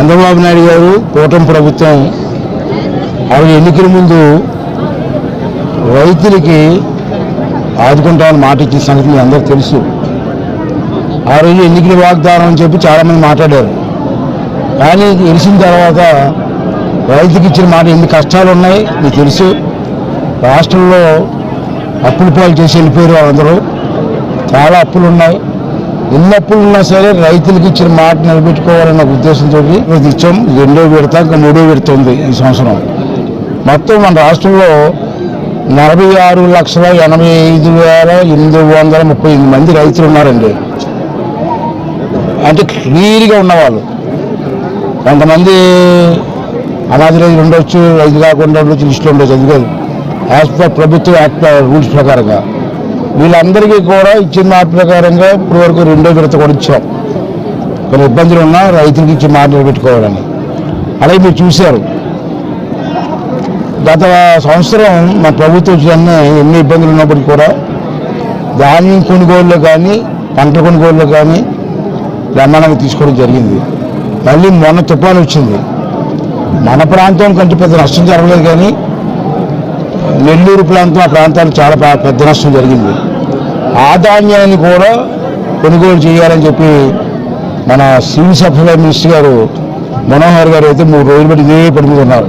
చంద్రబాబు నాయుడు గారు కూటమి ప్రభుత్వం ఆవిడ ఎన్నికల ముందు రైతులకి ఆదుకుంటామని మాట ఇచ్చిన సంగతి మీ అందరికీ తెలుసు. ఆ రోజు ఎన్నికల వాగ్దానం అని చెప్పి చాలామంది మాట్లాడారు. కానీ తెలిసిన తర్వాత రైతుకి ఇచ్చిన మాట ఎన్ని కష్టాలు ఉన్నాయి మీకు తెలుసు. రాష్ట్రంలో అప్పులు పాలు చేసి వెళ్ళిపోయారు వాళ్ళందరూ. చాలా అప్పులు ఉన్నాయి. ఉన్నప్పుడు ఉన్నా సరే రైతులకు ఇచ్చిన మాట నిలబెట్టుకోవాలన్న ఉద్దేశంతో ఇచ్చాం. రెండో విడత ఇంకా మూడో విడత ఉంది ఈ సంవత్సరం. మొత్తం మన రాష్ట్రంలో నలభై ఆరు లక్షల ఎనభై ఐదు వేల ఎనిమిది వందల ముప్పై ఎనిమిది మంది రైతులు ఉన్నారండి. అంటే క్లియర్గా ఉన్నవాళ్ళు. కొంతమంది అనాథ రైతులు ఉండొచ్చు రైతు కాకుండా ఉండొచ్చు లిస్టులు ఉండొచ్చు. అది కాదు యాజ్ పర్ ప్రభుత్వ యాక్ట్ రూల్స్ ప్రకారంగా. వీళ్ళందరికీ కూడా ఇచ్చిన మాట ప్రకారంగా ఇప్పుడు వరకు రెండో విడత కూడా ఇచ్చాం. కొన్ని ఇబ్బందులు ఉన్నా రైతులకి ఇచ్చి మాట నిలబెట్టుకోవాలని. అలాగే మీరు చూశారు. గత సంవత్సరం మా ప్రభుత్వం వచ్చిన ఎన్ని ఇబ్బందులు ఉన్నప్పటికీ కూడా ధాన్యం కొనుగోలులో కానీ పంట కొనుగోలులో కానీ బ్రహ్మాండంగా తీసుకోవడం జరిగింది. మళ్ళీ మొన్న తుఫాను వచ్చింది. మన ప్రాంతం కంటే పెద్ద నష్టం జరగలేదు కానీ నెల్లూరు ప్రాంతం ఆ ప్రాంతాలు చాలా పెద్ద నష్టం జరిగింది. ఆ ధాన్యాన్ని కూడా కొనుగోలు చేయాలని చెప్పి మన సివిల్ సప్లై మినిస్టర్ గారు మనోహర్ గారు అయితే మూడు రోజులు బట్టి ఇదే పడి మీద ఉన్నారు.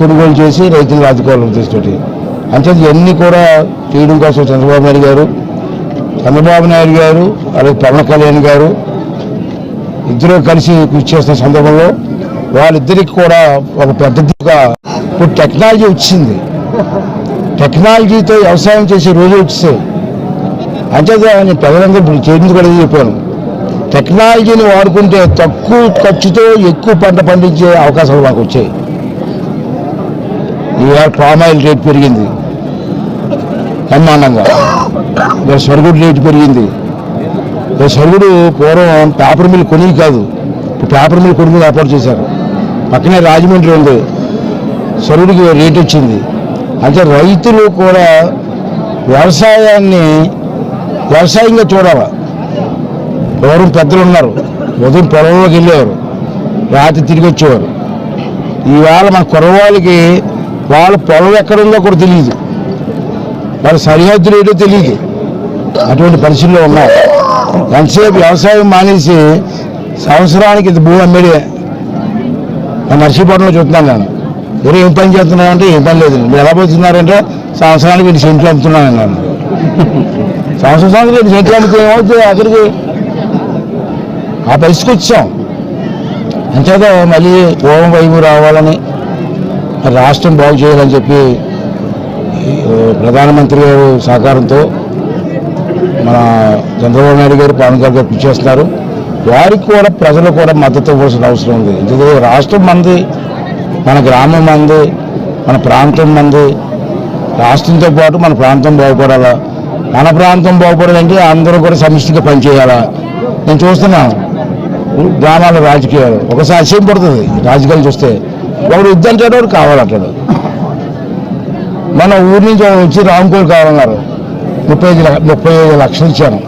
కొనుగోలు చేసి రైతులు ఆదుకోవాలని ఉద్దేశంతో అంటే ఇవన్నీ కూడా చేయడం కోసం చంద్రబాబు నాయుడు గారు చంద్రబాబు నాయుడు గారు అలాగే పవన్ కళ్యాణ్ గారు ఇద్దరు కలిసి కృషి చేస్తున్న సందర్భంలో వాళ్ళిద్దరికి కూడా ఒక పెద్దగా ఇప్పుడు టెక్నాలజీ వచ్చింది. టెక్నాలజీతో వ్యవసాయం చేసే రోజు వచ్చేసాయి అంటే నేను ప్రజలందరూ ఇప్పుడు చేయించి కూడా చెప్పాను. టెక్నాలజీని వాడుకుంటే తక్కువ ఖర్చుతో ఎక్కువ పంట పండించే అవకాశాలు మాకు వచ్చాయి. ఇవాళ పామ్ ఆయిల్ రేట్ పెరిగింది. బ్రహ్మాండంగా. ఇవాళ సరుగుడు రేటు పెరిగింది. ఇవాళ సరుగుడు పూర్వం పేపర్ మిల్ కొనివి కాదు. పేపర్ మిల్ కొని ఏర్పాటు చేశారు. పక్కనే రాజమండ్రి ఉంది. సరుడికి రేట్ వచ్చింది. అంటే రైతులు కూడా వ్యవసాయాన్ని వ్యవసాయంగా చూడాలి. ఎవరు పెద్దలు ఉన్నారు ఉదయం పొలంలోకి వెళ్ళేవారు రాత్రి తిరిగి వచ్చేవారు. ఈవేళ మన కురవాళ్ళకి వాళ్ళ పొలం ఎక్కడుందో కూడా తెలియదు వాళ్ళ సరిహద్దులు ఏంటో తెలియదు అటువంటి పరిస్థితుల్లో ఉన్నారు. ఎంతసేపు వ్యవసాయం మానేసి సంవత్సరానికి ఇది భూమి అమ్మేడే. నర్సీపట్నంలో చూస్తున్నాను నేను. మీరు ఏం పని చేస్తున్నారంటే ఏం పని లేదు. మీరు ఎలా పోతున్నారంటే సంవత్సరానికి రెండు సెంట్లు అమ్ముతున్నాను నేను సంవత్సరం సెంట్లు అమ్మితే ఏమవుతుంది అక్కడికి ఆ పరిస్థితికి వచ్చాం. అంచేత మళ్ళీ ఓం వైపు రావాలని రాష్ట్రం బాగు చేయాలని చెప్పి ప్రధానమంత్రి గారు సహకారంతో మన చంద్రబాబు నాయుడు గారు పవన్ కళ్యాణ్ గారు కృషి చేస్తున్నారు వారికి కూడా ప్రజలు కూడా మద్దతు ఇవ్వాల్సిన అవసరం ఉంది. ఎందుకంటే రాష్ట్రం మనది మన గ్రామం మంది మన ప్రాంతం మంది రాష్ట్రంతో పాటు మన ప్రాంతం బాగుపడాలా? మన ప్రాంతం బాగుపడాలంటే అందరూ కూడా సమిష్టిగా పనిచేయాలా? నేను చూస్తున్నాను గ్రామాల రాజకీయాలు. ఒకసారి అసహ్యం పడుతుంది రాజకీయాలు చూస్తే. ఒకడు వద్దంటాడు వాడు కావాలంటాడు మన ఊరి నుంచి వచ్చి రాంకోలు కావాలన్నారు. ముప్పై ఐదు ముప్పై ఐదు లక్షలు ఇచ్చాను.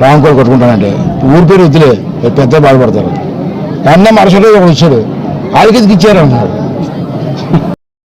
రాంకోలు కొట్టుకుంటానంటే. ఊరి పేరు వద్దులే పెద్ద బాధపడతారు. అన్న మరుసటి ఒకడు వచ్చాడు. వాళ్ళకి ఇచ్చారు అంటున్నాడు